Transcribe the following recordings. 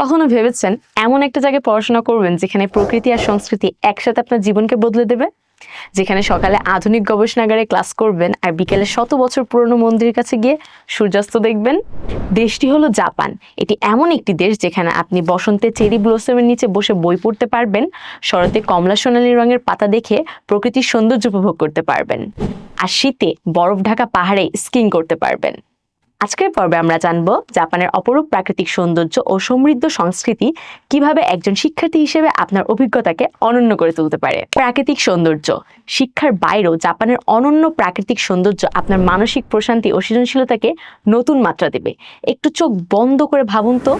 কখনো ভেবেছেন এমন একটা জায়গায় পড়াশোনা করবেন যেখানে প্রকৃতি আর সংস্কৃতি একসাথে আপনার জীবনকে বদলে দেবে? যেখানে সকালে আধুনিক গবেষণাগারে ক্লাস করবেন আর বিকেলে শত বছর পুরনো মন্দিরের কাছে গিয়ে সূর্যাস্ত দেখবেন? দেশটি হলো জাপান। এটি এমন একটি দেশ যেখানে আপনি বসন্তে চেরি ব্লসমের নিচে বসে বই পড়তে পারবেন, শরতে কমলা সোনালী রঙের পাতা দেখে প্রকৃতির সৌন্দর্য উপভোগ করতে পারবেন, আর শীতে বরফ ঢাকা পাহাড়ে স্কিং করতে পারবেন। আজকের পর্বে আমরা জানব জাপানের অপরূপ প্রাকৃতিক সৌন্দর্য ও সমৃদ্ধ সংস্কৃতি কীভাবে একজন শিক্ষার্থী হিসেবে আপনার অভিজ্ঞতাকে অনন্য করে তুলতে পারে। প্রাকৃতিক সৌন্দর্য। শিক্ষার বাইরেও জাপানের অনন্য প্রাকৃতিক সৌন্দর্য আপনার মানসিক প্রশান্তি ও সৃজনশীলতাকে নতুন মাত্রা দেবে। একটু চোখ বন্ধ করে ভাবুন তো।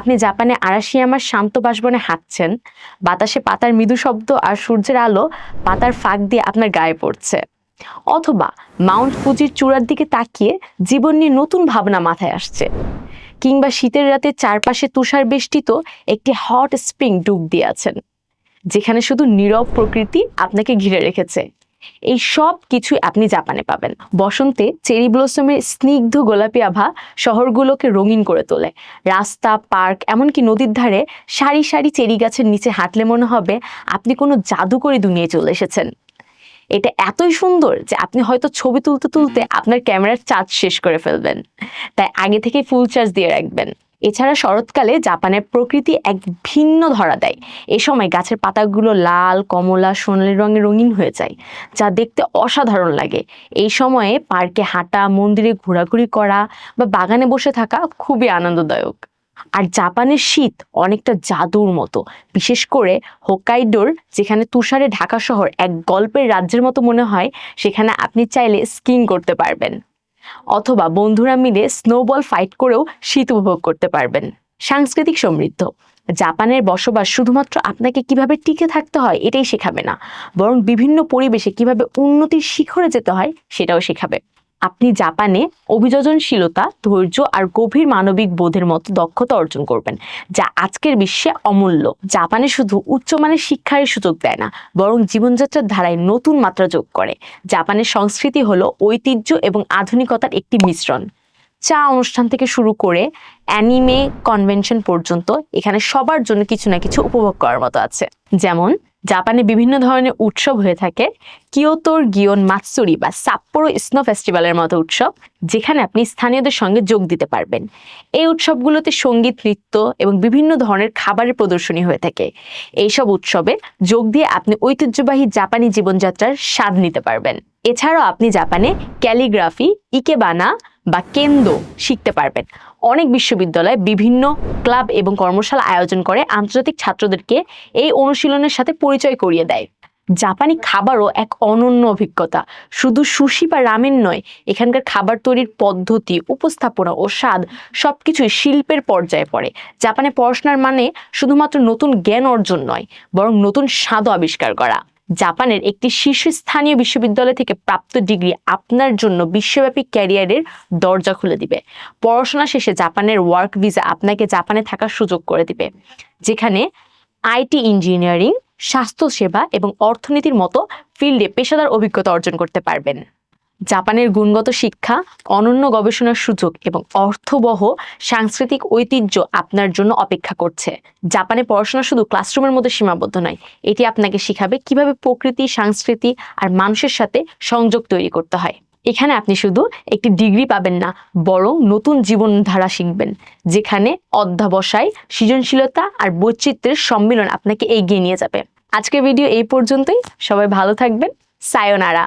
আপনি জাপানে আরাশিয়ামার শান্ত বাসবনে হাঁটছেন, বাতাসে পাতার মৃদু শব্দ আর সূর্যের আলো পাতার ফাঁক দিয়ে আপনার গায়ে পড়ছে। অথবা মাউন্ট ফুজির চূড়ার দিকে তাকিয়ে জীবন নিয়ে নতুন ভাবনা মাথায় আসছে। কিংবা শীতের রাতে চারপাশে তুষার বেষ্টিত একটি হট স্প্রিং ডুব দিয়ে আছেন যেখানে শুধু নীরব প্রকৃতি আপনাকে ঘিরে রেখেছে। এই সব কিছুই আপনি জাপানে পাবেন। বসন্তে চেরি ব্লসমের স্নিগ্ধ গোলাপি আভা শহরগুলোকে রঙিন করে তোলে। রাস্তা, পার্ক, এমনকি নদীর ধারে সারি সারি চেরি গাছের নিচে হাঁটলে মনে হবে আপনি কোনো জাদুকরি দুনিয়ায় চলে এসেছেন। এটা এতই সুন্দর যে আপনি হয়তো ছবি তুলতে তুলতে আপনার ক্যামেরার চার্জ শেষ করে ফেলবেন। তাই আগে থেকে ফুল চার্জ দিয়ে রাখবেন। এছাড়া শরৎকালে জাপানের প্রকৃতি এক ভিন্ন ধরা দেয়। এ সময় গাছের পাতাগুলো লাল কমলা সোনালি রঙে রঙিন হয়ে যায় যা দেখতে অসাধারণ লাগে। এই সময়ে পার্কে হাঁটা মন্দিরে ঘোরাঘুরি করা বা বাগানে বসে থাকা খুবই আনন্দদায়ক। আর জাপানের শীত অনেকটা জাদুর মতো। বিশেষ করে হোকাইডোর, যেখানে তুষারে ঢাকা শহর এক গল্পের রাজ্যের মতো মনে হয়, সেখানে আপনি চাইলে স্কিং করতে পারবেন। অথবা বন্ধুরা মিলে স্নোবল ফাইট করেও শীত উপভোগ করতে পারবেন। সাংস্কৃতিক সমৃদ্ধ। জাপানের বসবাস শুধুমাত্র আপনাকে কীভাবে টিকে থাকতে হয়, এটাই শেখাবে না। বরং বিভিন্ন পরিবেশে কীভাবে উন্নতির শিখরে যেতে হয়, সেটাও শেখাবে। আপনি জাপানে অভিযোজনশীলতা, ধৈর্য আর গভীর মানবিক বোধের মতো দক্ষতা অর্জন করবেন, যা আজকের বিশ্বে অমূল্য। জাপানে শুধু উচ্চমানের শিক্ষার সুযোগ দেয় না, বরং জীবনযাত্রার ধারায় নতুন মাত্রা যোগ করে। জাপানের সংস্কৃতি হলো ঐতিহ্য এবং আধুনিকতার একটি মিশ্রণ। চা অনুষ্ঠান থেকে শুরু করে অ্যানিমে কনভেনশন পর্যন্ত এখানে সবার জন্য কিছু না কিছু উপভোগ করার মতো আছে। যেমন জাপানে বিভিন্ন ধরনের উৎসব হয়ে থাকে। কিয়োতোর, গিয়ন, মাতসুরি বা সাপ্পোরো স্নো ফেস্টিভ্যালের মতো উৎসব, যেখানে আপনি স্থানীয়দের সঙ্গে যোগ দিতে পারবেন। এই উৎসবগুলোতে সংগীত, নৃত্য এবং বিভিন্ন ধরনের খাবারের প্রদর্শনী হয়ে থাকে। এইসব উৎসবে যোগ দিয়ে আপনি ঐতিহ্যবাহী জাপানি জীবনযাত্রার স্বাদ নিতে পারবেন। এছাড়াও আপনি জাপানে ক্যালিগ্রাফি, ইকেবানা বা কেন্দ্র শিখতে পারবেন। অনেক বিশ্ববিদ্যালয় বিভিন্ন ক্লাব এবং কর্মশালা আয়োজন করে আন্তর্জাতিক ছাত্রদেরকে এই অনুশীলনের সাথে পরিচয় করিয়ে দেয়। জাপানি খাবারও এক অনন্য অভিজ্ঞতা। শুধু সুশি বা রামেন নয়, এখানকার খাবার তৈরির পদ্ধতি, উপস্থাপনা ও স্বাদ সবকিছুই শিল্পের পর্যায়ে পড়ে। জাপানে পড়াশোনার মানে শুধুমাত্র নতুন জ্ঞান অর্জন নয়, বরং নতুন স্বাদও আবিষ্কার করা। জাপানের একটি শীর্ষস্থানীয় বিশ্ববিদ্যালয় থেকে প্রাপ্ত ডিগ্রি আপনার জন্য বিশ্বব্যাপী ক্যারিয়ারের দরজা খুলে দিবে। পড়াশোনা শেষে জাপানের ওয়ার্ক ভিসা আপনাকে জাপানে থাকার সুযোগ করে দিবে, যেখানে আইটি ইঞ্জিনিয়ারিং, স্বাস্থ্যসেবা এবং অর্থনীতির মতো ফিল্ডে পেশাদার অভিজ্ঞতা অর্জন করতে পারবেন। জাপানের গুণগত শিক্ষা, অনন্য গবেষণার সুযোগ এবং অর্থবহ সাংস্কৃতিক ঐতিহ্য আপনার জন্য অপেক্ষা করছে। জাপানে পড়াশোনা শুধু ক্লাসরুমের মধ্যে সীমাবদ্ধ নয়, এটি আপনাকে শিখাবে কীভাবে প্রকৃতি, সংস্কৃতি আর মানুষের সাথে সংযোগ তৈরি করতে হয়। এখানে আপনি শুধু একটি ডিগ্রি পাবেন না, বরং নতুন জীবনধারা শিখবেন, যেখানে অধ্যাবসায়, সৃজনশীলতা আর বৈচিত্র্যের সম্মিলন আপনাকে এগিয়ে নিয়ে যাবে। আজকের ভিডিও এই পর্যন্তই, সবাই ভালো থাকবেন, সায়োনারা।